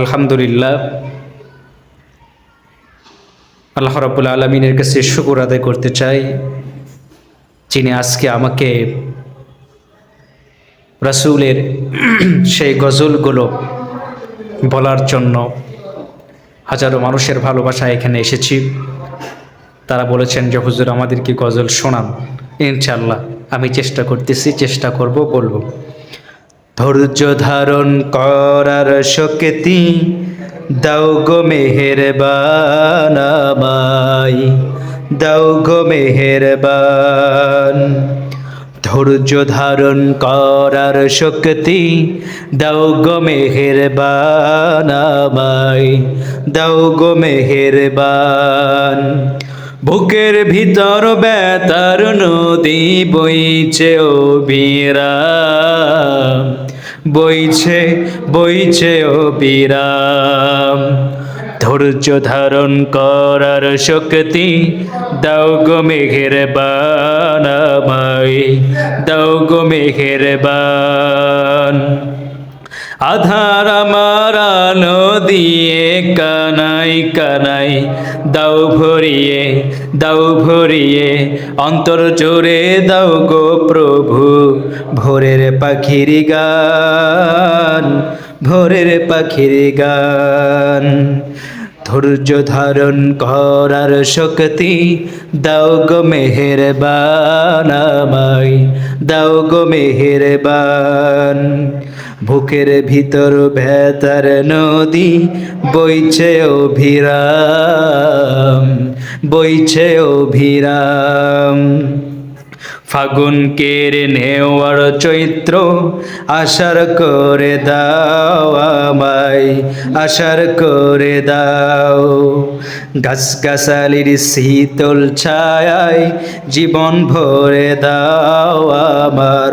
আলহামদুলিল্লাহ। আল্লাহ রাবুল আলমিনের কাছে শুকুর আদায় করতে চাই, যিনি আজকে আমাকে রাসূলের সেই গজলগুলো বলার জন্য হাজারো মানুষের ভালোবাসা এখানে এসেছি। তারা বলেছেন যে, হুজুর, আমাদেরকে গজল শোনান। ইনশাল্লাহ আমি চেষ্টা করতেছি, চেষ্টা করব, বলব। ধৈর্য ধারণ করার শক্তি দাও গো মেহেরবান আমায়, দাও গো মেহেরবান। ধৈর্য ধারণ করার শক্তি দাও গো মেহেরবান আমায়, দাও গো মেহেরবান। বুকের ভিতর বেতার নদী বইছে বিরাম বইছে বইছে ও বিরাম। ধৈর্য ধারণ করার শক্তি, দাও গো মেঘের বানামাই দাও গো মেঘের বান আধার আমার আলো দিয়ে কানাই কানাই, দাও ভরিয়ে দাও ভরিয়ে, অন্তর জোরে দাও গো প্রভু। পাখির গান, ভোরের পাখির গান। ধৈর্য ধারণ করার শক্তি দাও গো মেহের বানামাই দাও গো মেহের বান বুকের ভিতর ভেতর নদী, বইছে অভিরাম বইছে অভিরাম। ফাগুন কেড়ে নেওয়ার চৈত্র আশার করে দাও আমায় আশার করে দাও। গাছ গাছালির শীতল ছায়ায় জীবন ভরে দাও আমার,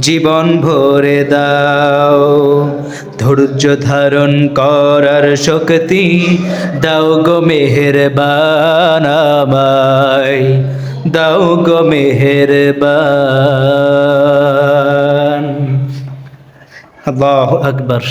জীবন ভরে দাও। ধৈর্য ধারণ করার শক্তি দাও গো মেহেরবান আমায়। দাও গো মেহেরবান। আল্লাহ আকবর।